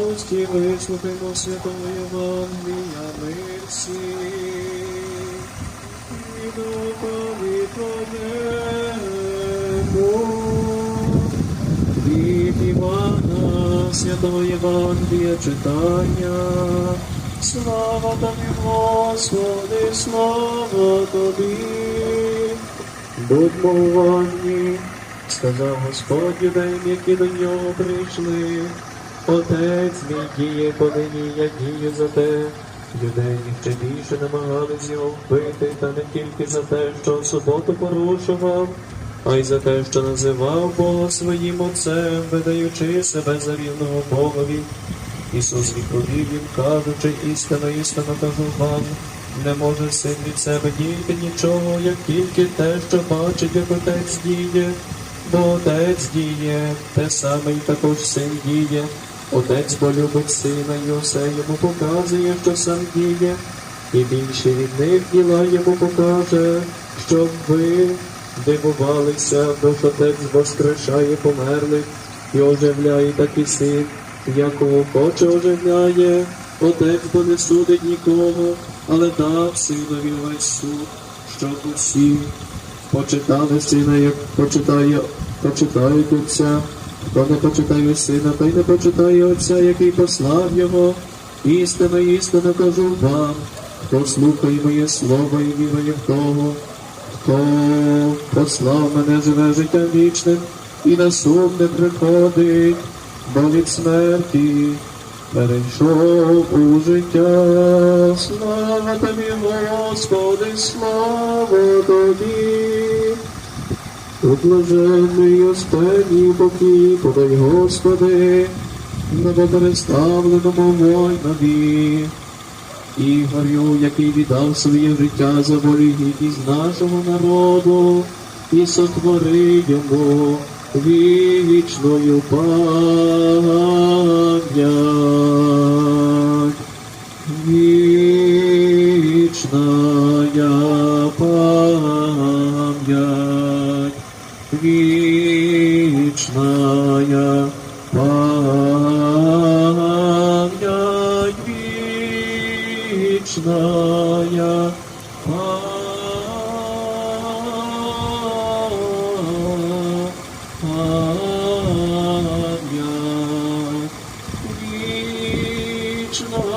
Гості вислухаймо святого Євангелія мир всім. І духові Твоєму. Від Івана, святого Євангелія читання. Слава тобі, Господи, слава тобі. Будьмо уважні, сказав Господь юдеям, які до нього прийшли. Отець мій діє по нині, я дію за те. Юдеї ще більше намагались його вбити, та не тільки за те, що суботу порушував, а й за те, що називав Бога своїм отцем, видаючи себе за рівного Богові. Ісус відповів їм, кажучи, істинно, істинно кажу вам, не може син від себе діяти нічого, як тільки те, що бачить, як отець діє, бо отець діє, те саме й також син діє. Отець бо любить сина і усе йому показує, що сам діє, і більше від них діла йому покаже, щоб ви дивувалися, бо ж отець воскрешає померлих і оживляє так син, якого хоче оживляє. Отець бо не судить нікого, але дав синові весь суд, щоб усі почитали сина, як почитає, почитають отця. Хто не почитає сина, той не почитає отця, який послав його. Істинно, істинно кажу вам, хто слухає моє слово і вірує в того, хто послав мене живе життям вічним і на суд не приходить, бо від смерті перейшов у життя. Слава тобі, Господи, слава тобі блаженний останній боки, подай, Господи, на допереставленому воїнові, Ігорю, який віддав своє життя за із нашого народу і сотвори йому вічною пам'ять. Вічна пам'ять вечная память, вечная память. Krishna.